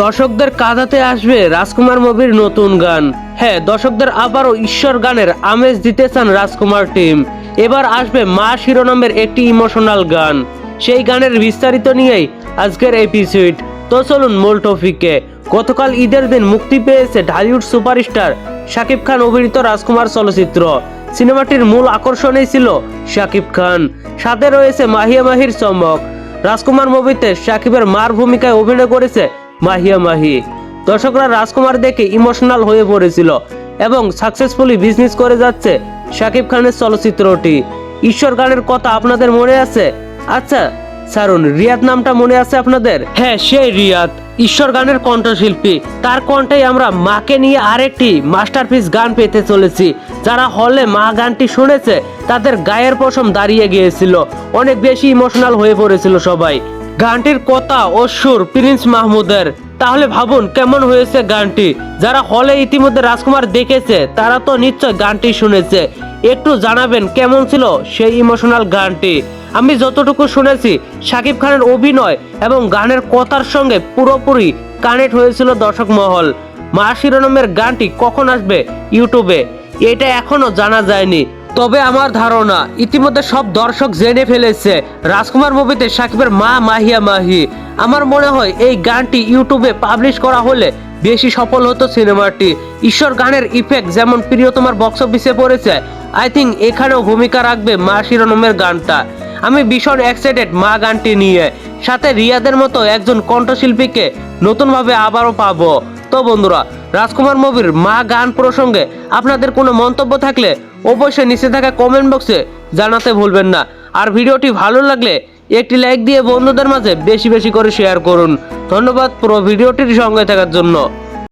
দর্শকদের কাঁদাতে আসবে রাজকুমার মুভির নতুন গান। হ্যাঁ দর্শকদের আবারও ঈশ্বর গানের আমেজ দিতে চান রাজকুমার টিম। এবার আসবে মা শিরোনামের একটি ইমোশনাল গান। সেই গানের বিস্তারিত নিয়েই আজকের এপিসোড তো চলুন মূল টপিকে। গতকাল ঈদের দিন মুক্তি পেয়েছে ঢালিউড সুপারস্টার শাকিব খান অভিনীত রাজকুমার চলচ্চিত্র। সিনেমাটির মূল আকর্ষণই ছিল শাকিব খান। সাথে রয়েছে মাহিয়া মাহির চমক। রাজকুমার মুভিতে শাকিবের মার ভূমিকায় অভিনয় করেছে মাহিয়া মাহি। দর্শকরা রাজকুমার দেখে ইমোশনাল হয়ে পড়েছিল এবং সাকসেসফুলি বিজনেস করে যাচ্ছে শাকিব খানের চলচ্চিত্রটি। ঈশ্বর গানের কথা আপনাদের মনে আছে? আচ্ছা সারুন রিয়াদ নামটা মনে আছে আপনাদের? হ্যাঁ সেই রিয়াদ, ঈশ্বর গানের কণ্ঠশিল্পী। তার কণ্ঠেই আমরা মাকে নিয়ে আরেকটি মাস্টারপিস গান পেতে চলেছি। যারা হলে মা গানটি শুনেছে, তাদের গায়ের পশম দাঁড়িয়ে গিয়েছিল। অনেক বেশি ইমোশনাল হয়ে পড়েছিল সবাই। গানটির কথা ও সুর প্রিন্স মাহমুদের। তাহলে ভাবুন কেমন হয়েছে গানটি? যারা হলে ইতিমধ্যে রাজকুমার দেখেছে, তারা তো নিশ্চয় গানটি শুনেছে। একটু জানাবেন কেমন ছিল সেই ইমোশনাল গানটি? আমি যতটুকু শুনেছি, শাকিব খানের অভিনয় এবং গানের কথার সঙ্গে পুরোপুরি কানেক্ট হয়েছিল দর্শক মহল। মা শিরোনামের গানটি কখন আসবে? ইউটিউবে। এটা এখনও জানা যায়নি। তবে আমার ধারণা ইতিমধ্যে সব দর্শক জেনে ফেলেছে, রাজকুমার মুভিতে সাকিবের মা মাহিয়া মাহি। আমার মনে হয় এই গানটি ইউটিউবে পাবলিশ করা হলে বেশি সফল হতো সিনেমাটি। ঈশ্বর গানের ইফেক্ট যেমন প্রিয়তমার বক্স অফিসে পড়েছে আই থিঙ্ক এখানেও ভূমিকা রাখবে মা শিরোনামের গানটা। আমি ভীষণ এক্সাইটেড মা গানটি নিয়ে। সাথে রিয়াদের মতো একজন কণ্ঠশিল্পীকে নতুনভাবে আবারও পাবো। তো বন্ধুরা, রাজকুমার মুভির মা গান প্রসঙ্গে আপনাদের কোনো মন্তব্য থাকলে অবশ্যই নিচে থাকা কমেন্ট বক্সে জানাতে ভুলবেন না। আর ভিডিওটি ভালো লাগলে একটি লাইক দিয়ে বন্ধুদের মাঝে বেশি বেশি করে শেয়ার করুন। ধন্যবাদ পুরো ভিডিওটির সঙ্গে থাকার জন্য।